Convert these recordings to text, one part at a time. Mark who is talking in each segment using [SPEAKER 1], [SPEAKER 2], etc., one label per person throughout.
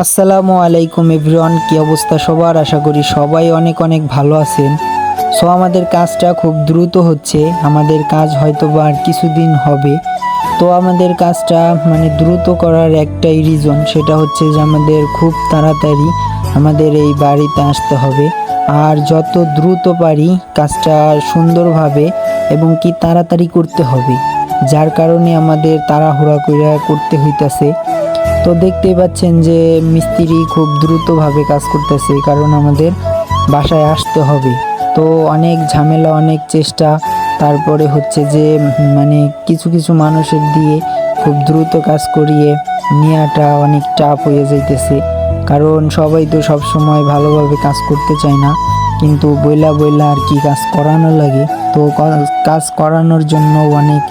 [SPEAKER 1] আসসালামু আলাইকুম এভরিওয়ান, কি অবস্থা সবার? আশা করি সবাই অনেক অনেক ভালো আছেন। সো, আমাদের কাজটা খুব দ্রুত হচ্ছে। আমাদের কাজ হয়তো বা আর কিছুদিন হবে। তো, আমাদের কাজটা মানে দ্রুত করার একটাই রিজন সেটা হচ্ছে যে আমাদের খুব তাড়াতাড়ি আমাদের এই বাড়িতে আসতে হবে। আর যত দ্রুত পারি কাজটা সুন্দরভাবে এবং কি তাড়াতাড়ি করতে হবে। যার কারণে আমাদের তাড়াহুড়া কইরা করতে হইতাছে। তো দেখতেই পাচ্ছেন যে মিস্ত্রি খুব দ্রুতভাবে কাজ করতেছে কারণ আমাদের বাসায় আসতে হবে। তো অনেক ঝামেলা, অনেক চেষ্টা, তারপরে হচ্ছে যে মানে কিছু কিছু মানুষের দিয়ে খুব দ্রুত কাজ করিয়ে নেওয়াটা অনেক টাফ হয়ে যাইতেছে। কারণ সবাই তো সব সময় ভালোভাবে কাজ করতে চায় না, কিন্তু বইলা বইলা আর কি কাজ করানো লাগে। তো কাজ করানোর জন্য অনেক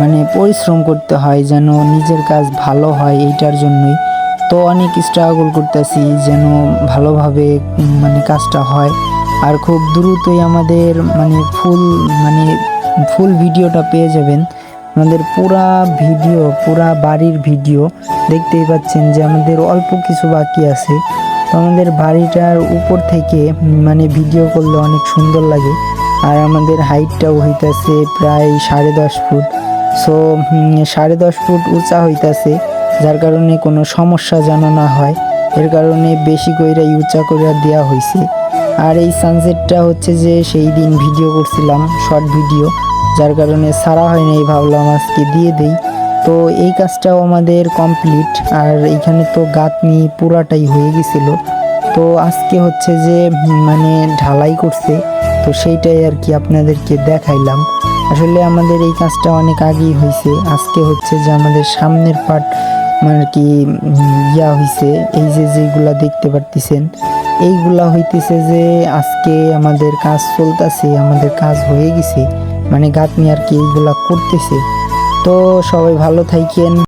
[SPEAKER 1] মানে পরিশ্রম করতে হয় যেন নিজের কাজ ভালো হয় এইটার জন্যই। তো অনেক স্ট্রাগল করতেছি যেন ভালোভাবে মানে কাজটা হয়। আর খুব দ্রুতই আমাদের মানে ফুল মানে ফুল ভিডিওটা পেয়ে যাবেন। আমাদের পুরা ভিডিও, পুরা বাড়ির ভিডিও দেখতেই পাচ্ছেন যে আমাদের অল্প কিছু বাকি আছে। তো আমাদের বাড়িটার উপর থেকে মানে ভিডিও করলে অনেক সুন্দর লাগে। আর আমাদের হাইটটাও হইতাছে প্রায় সাড়ে দশ ফুট। সো সাড়ে দশ ফুট উঁচা হইতাছে, যার কারণে কোনো সমস্যা যেন না হয়। এর কারণে বেশি কইরা উঁচা কইরা দেওয়া হয়েছে আর এই সানসেটটা হচ্ছে যে সেই দিন ভিডিও করছিলাম শর্ট ভিডিও যার কারণে সারা হয় নাই, ভাবলাম আজকে দিয়ে দেই। তো এই কাজটাও আমাদের কমপ্লিট আর এইখানে তো গাঁথনি পুরাটাই হয়ে গেছিল। তো আজকে হচ্ছে যে মানে ঢালাই করছে, তো সেইটাই আর কি আপনাদেরকে দেখাইলাম। আসলে আমাদের এই কাজটা অনেক আগেই হয়েছে। আজকে হচ্ছে যে আমাদের সামনের পার্ট মানে কি ইয়া হয়েছে এই যে যেগুলা দেখতে পারতেছেন, এইগুলা হইতেছে যে আজকে আমাদের কাজ চলতেছে, আমাদের কাজ হয়ে গেছে মানে গাঁথনি আর কি এইগুলা করতেছে। তো সবাই ভালো থাকেন